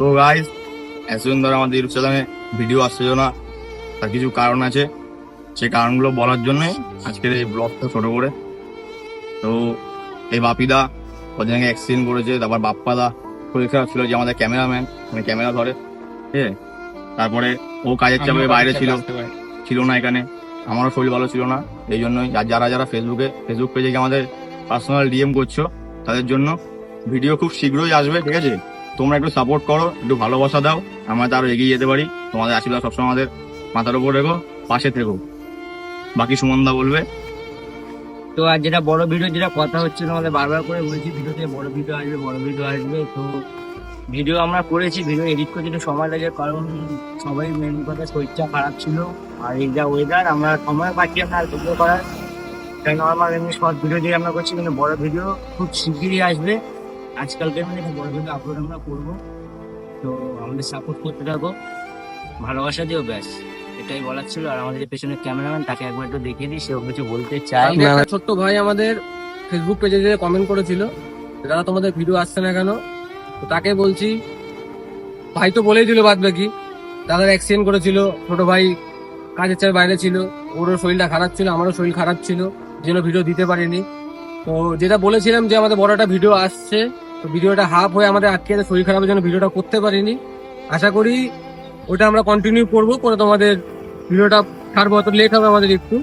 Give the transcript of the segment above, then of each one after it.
তো গাইস এতদিন ধরে আমাদের ইউটিউব চ্যানেলে ভিডিও আসছিল না তার কিছু কারণ আছে। সেই কারণগুলো বলার জন্য আজকের এই ব্লগটা ছোট করে। তো এই বাপিদা কদিন আগে অ্যাক্সিডেন্ট করেছে তারপর বাপ্পাদা শরীর খারাপ ছিল যে আমাদের ক্যামেরাম্যান মানে ক্যামেরা ধরে ঠিক আছে? তারপরে ও কাজের চাপে বাইরে ছিল ছিল না এখানে। আমারও শরীর ভালো ছিল না এই জন্যই। আর যারা যারা ফেসবুকে ফেসবুক পেজে গিয়ে আমাদের পার্সোনাল ডিএম করছ তাদের জন্য ভিডিও খুব শীঘ্রই আসবে ঠিক আছে? তোমরা একটু সাপোর্ট করো, একটু ভালোবাসা দাও, আমরা আরও এগিয়ে যেতে পারি। তোমাদের আশীর্বাদ সবসময় আমাদের মাথার উপর রেখো, পাশে থেকো। বাকি সুমনদা বলবে। তো আর যেটা বড় ভিডিও যেটা কথা হচ্ছিল তোমাদের বারবার করে বলছি ভিডিওতে বড় ভিডিও আসবে, বড় ভিডিও আসবে। তো ভিডিও আমরা করেছি ভিডিও এডিট করতে একটু সময় লাগে, কারণ সবাই মেন কথা শরীরটা খারাপ ছিল। আর এই যা ওয়েদার আমরা সময় পাচ্ছি না আর ভিডিও করার। তাই নর্মাল এমনি শর্ট ভিডিও দিয়ে আমরা করছি, কিন্তু বড় ভিডিও খুব শিগগিরই আসবে। আজকালকে মানে একটা বড় আপলোড আমরা করব। তো আমাদের সাপোর্ট করতে থাকো। ভালোবাসা দিও ব্যাস, এটাই বলার ছিল। আর আমাদের পেছনে ক্যামেরাম্যান তাকে একবার একটু দেখিয়ে দিই, সেও কিছু বলতে চাই ছোট্ট ভাই আমাদের ফেসবুক পেজে যে কমেন্ট করেছিল দাদা তোমাদের ভিডিও আসছে না কেন, তো তাকে বলছি, ভাই তো বলেই দিল বাদ বাকি। দাদার অ্যাক্সিডেন্ট করেছিল, ছোট ভাই কাজের চার বাইরে ছিল, ওরও শরীরটা খারাপ ছিল, আমারও শরীর খারাপ ছিল, যেন ভিডিও দিতে পারিনি। তো যেটা বলেছিলাম যে আমাদের বড় একটা ভিডিও আসছে তো ভিডিওটা হাফ হয়ে আমাদের আটকে আছে, শরীর খারাপের জন্য ভিডিওটা করতে পারিনি। আশা করি ওটা আমরা কন্টিনিউ করব করে তোমাদের ভিডিওটা ছাড়বো অত লেট হবে আমাদের একটু।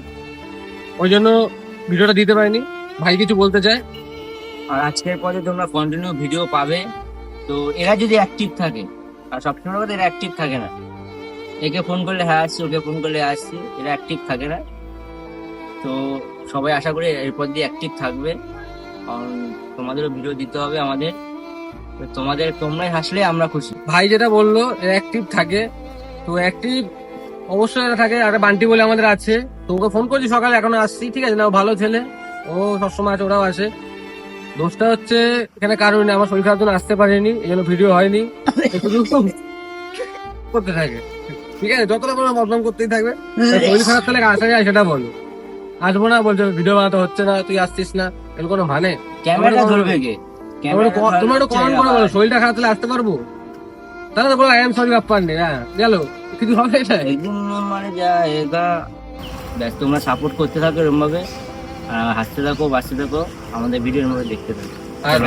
ওই জন্য ভিডিওটা দিতে পারিনি। ভাই কিছু বলতে চায়? আর আজকের পরে তোমরা কন্টিনিউ ভিডিও পাবে। তো এরা যদি অ্যাক্টিভ থাকে আর সবসময় কথা এরা অ্যাক্টিভ থাকে না। একে ফোন করলে হ্যাঁ আসছি ওকে ফোন করলে আসছি এরা অ্যাক্টিভ থাকে না। তো সবাই আশা করি এরপর দিয়ে অ্যাক্টিভ থাকবে। কারণ তোমাদেরও ভিডিও দিতে হবে আমাদের। তোমাদের তোমরাই হাসলে আমরা খুশি। ভাই যেটা বলল অ্যাক্টিভ থাকে। তো অ্যাক্টিভ অবশ্যই থাকে। আর বান্টি বলে আমাদের আছে। তো ফোন করছি সকালে, এখনও আসছি। ঠিক আছে না ভালো ছেলে। ও সবসময় আছে, ওরাও আসে। দোষটা হচ্ছে, এখানে কারণ আমার শরীর খারাপ জন্য আসতে পারিনি। এই জন্য ভিডিও হয়নি। করতে থাকে। ঠিক আছে, যতটা কোনো বদনাম করতেই থাকবে। শরীর খারাপ তাহলে আসা যায় সেটা বলো। আসব না, বলছো ভিডিও বানাতে হচ্ছে না, তুই আসছিস না। এর কোনো মানে? ক্যামেরাটা ধরবে কে? তোমরা একটু ক- তোমরা একটু কমেন্ট করে বলো শরীরটা খারাপ আসতে পারব? তাহলে বলো আই এম সরি বাপ্পার নেই হ্যাঁ গেল। কিছু হবে এটা একদিন মানে যা এটা ব্যাস তোমরা সাপোর্ট করতে থাকো এরকম ভাবে আর হাসতে থাকো বাঁচতে থাকো আমাদের ভিডিওর মধ্যে দেখতে থাকো। আর.